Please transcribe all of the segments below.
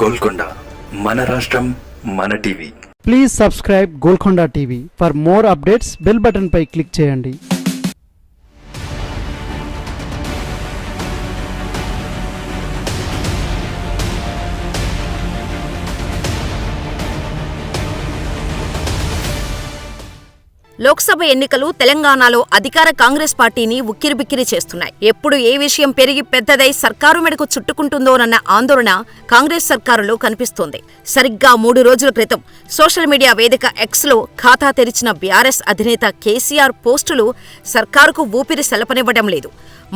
గోల్కొండ మన రాష్ట్రం మన TV. Please subscribe Golconda TV for more updates bell button pi click చేయండి. లోక్సభ ఎన్నికలు తెలంగాణలో అధికార కాంగ్రెస్ పార్టీని ఉక్కిరిబిక్కిరి చేస్తున్నాయి. ఎప్పుడు ఏ విషయం పెరిగి పెద్దదై సర్కారు మెడకు చుట్టుకుంటుందోనన్న ఆందోళన కాంగ్రెస్ సర్కారులో కనిపిస్తోంది. సరిగ్గా మూడు రోజుల క్రితం సోషల్ మీడియా వేదిక ఎక్స్లో ఖాతా తెరిచిన బీఆర్ఎస్ అధినేత కేసీఆర్ పోస్టులు సర్కారుకు ఊపిరి సెలపనివ్వడం లేదు.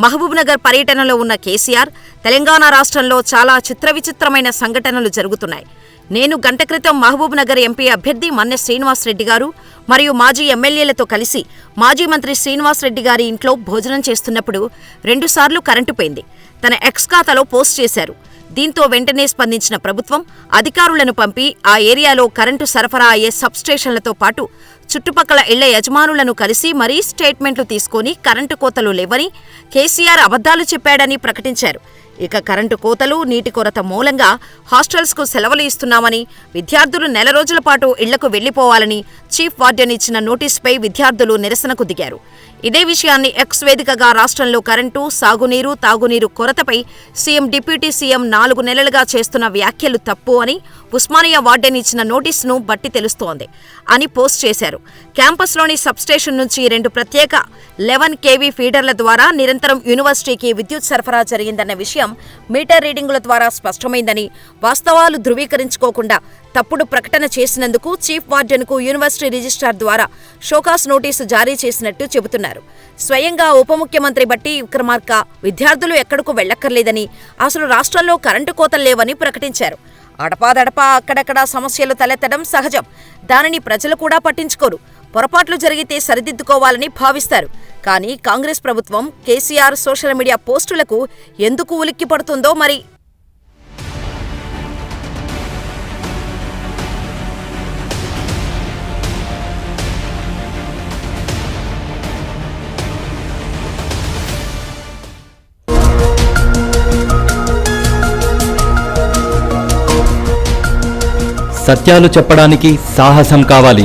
మహబూబ్నగర్ పర్యటనలో ఉన్న కేసీఆర్ తెలంగాణ రాష్ట్రంలో చాలా చిత్రవిచిత్రమైన సంఘటనలు జరుగుతున్నాయి. నేను గంట క్రితం మహబూబ్ నగర్ ఎంపీ అభ్యర్థి మన్నె శ్రీనివాస్ రెడ్డి గారు మరియు మాజీ ఎమ్మెల్యేలతో కలిసి మాజీ మంత్రి శ్రీనివాస్ రెడ్డి గారి ఇంట్లో భోజనం చేస్తున్నప్పుడు రెండుసార్లు కరెంటు పోయింది. తన ఎక్స్ ఖాతాలో పోస్ట్ చేశారు. దీంతో వెంటనే స్పందించిన ప్రభుత్వం అధికారులను పంపి ఆ ఏరియాలో కరెంటు సరఫరా అయ్యే సబ్స్టేషన్లతో పాటు చుట్టుపక్కల ఇళ్ళ యజమానులను కలిసి మరీ స్టేట్మెంట్లు తీసుకొని కరెంటు కోతలు లేవని కేసీఆర్ అబద్ధాలు చెప్పాడని ప్రకటించారు. ఇక కరెంటు కోతలు నీటి కొరత మూలంగా హాస్టల్స్కు సెలవులు ఇస్తున్నామని విద్యార్థులు నెల రోజుల పాటు ఇళ్ళకు వెళ్ళిపోవాలని చీఫ్ వార్డెన్ ఇచ్చిన నోటీసుపై విద్యార్థులు నిరసనకు దిగారు. ఇదే విషయాన్ని ఎక్స్ వేదికగా రాష్ట్రంలో కరెంటు సాగునీరు తాగునీరు కొరతపై సీఎం డిప్యూటీ సీఎం నాలుగు నెలలుగా చేస్తున్న వ్యాఖ్యలు తప్పు అని ఉస్మానియా వార్డెన్ ఇచ్చిన నోటీసును బట్టి తెలుస్తోంది అని పోస్ట్ చేశారు. క్యాంపస్లోని సబ్స్టేషన్ నుంచి రెండు ప్రత్యేక లెవెన్ కేవీ ఫీడర్ల ద్వారా నిరంతరం యూనివర్సిటీకి విద్యుత్ సరఫరా జరిగిందన్న విషయం మీటర్ రీడింగుల ద్వారా స్పష్టమైందని వాస్తవాలు ధృవీకరించుకోకుండా తప్పుడు ప్రకటన చేసినందుకు చీఫ్ వార్డెన్కు యూనివర్సిటీ రిజిస్ట్రార్ ద్వారా షోకాస్ నోటీసు జారీ చేసినట్టు చెబుతున్నారు. స్వయంగా ఉప ముఖ్యమంత్రి బట్టి విక్రమార్క విద్యార్థులు ఎక్కడకు వెళ్ళక్కర్లేదని అసలు రాష్ట్రంలో కరెంటు కోతలు లేవని ప్రకటించారు. అడపాదడపా అక్కడక్కడా సమస్యలు తలెత్తడం సహజం. దానిని ప్రజలు కూడా పట్టించుకోరు. పొరపాట్లు జరిగితే సరిదిద్దుకోవాలని భావిస్తారు. కానీ కాంగ్రెస్ ప్రభుత్వం కేసీఆర్ సోషల్ మీడియా పోస్టులకు ఎందుకు ఉలిక్కి పడుతుందో మరి. సత్యాలు చెప్పడానికి సాహసం కావాలి.